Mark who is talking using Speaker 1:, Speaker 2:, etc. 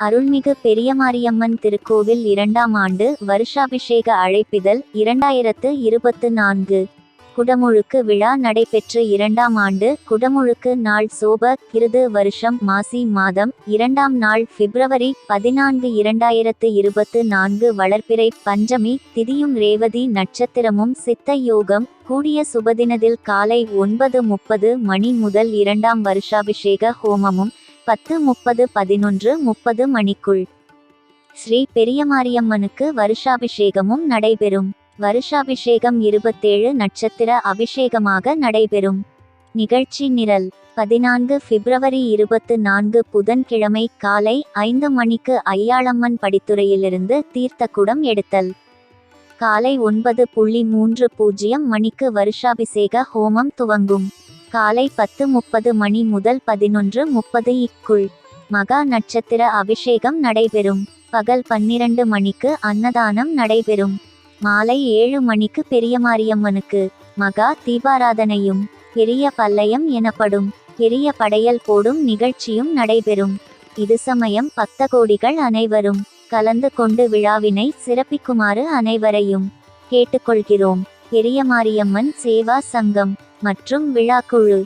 Speaker 1: அருள்மிகு பெரியமாரியம்மன் திருக்கோவில் இரண்டாம் ஆண்டு வருஷாபிஷேக அழைப்பிதழ் இரண்டாயிரத்து இருபத்து நான்கு. குடமுழுக்கு விழா நடைபெற்று இரண்டாம் ஆண்டு குடமுழுக்கு நாள் சோப கிருது வருஷம் மாசி மாதம் இரண்டாம் நாள் பிப்ரவரி பதினான்கு இரண்டாயிரத்து இருபத்து நான்கு வளர்ப்பிறை பஞ்சமி திதியும் ரேவதி நட்சத்திரமும் சித்த யோகம் கூடிய சுபதினத்தில் காலை ஒன்பது முப்பது மணி முதல் இரண்டாம் வருஷாபிஷேக ஹோமமும் பத்து முப்பது பதினொன்று முப்பது மணிக்குள். ஸ்ரீ பெரியமாரியம்மனுக்கு வருஷாபிஷேகமும் நடைபெறும். வருஷாபிஷேகம் இருபத்தேழு நட்சத்திர அபிஷேகமாக நடைபெறும். நிகழ்ச்சி நிரல் பதினான்கு பிப்ரவரி இருபத்து நான்கு புதன்கிழமை காலை ஐந்து மணிக்கு ஐயாளம்மன் படித்துறையிலிருந்து தீர்த்தக்குடம் எடுத்தல். காலை ஒன்பது புள்ளி மூன்று பூஜ்ஜியம் மணிக்கு வருஷாபிஷேக ஹோமம் துவங்கும். காலை பத்து முப்பது மணி முதல் பதினொன்று முப்பது இக்குள். மகா நட்சத்திர அபிஷேகம் நடைபெறும். பகல் பன்னிரண்டு மணிக்கு அன்னதானம் நடைபெறும். மாலை ஏழு மணிக்கு பெரியமாரியம்மனுக்கு மகா தீபாராதனையும் பெரிய பல்லயம் எனப்படும் பெரிய படையல் போடும் நிகழ்ச்சியும் நடைபெறும். இது சமயம் பக்த கோடிகள் அனைவரும் கலந்து கொண்டு விழாவினை சிறப்பிக்குமாறு அனைவரையும் கேட்டுக்கொள்கிறோம். பெரியமாரியம்மன் சேவா சங்கம் மற்றும் விழாக்குழு.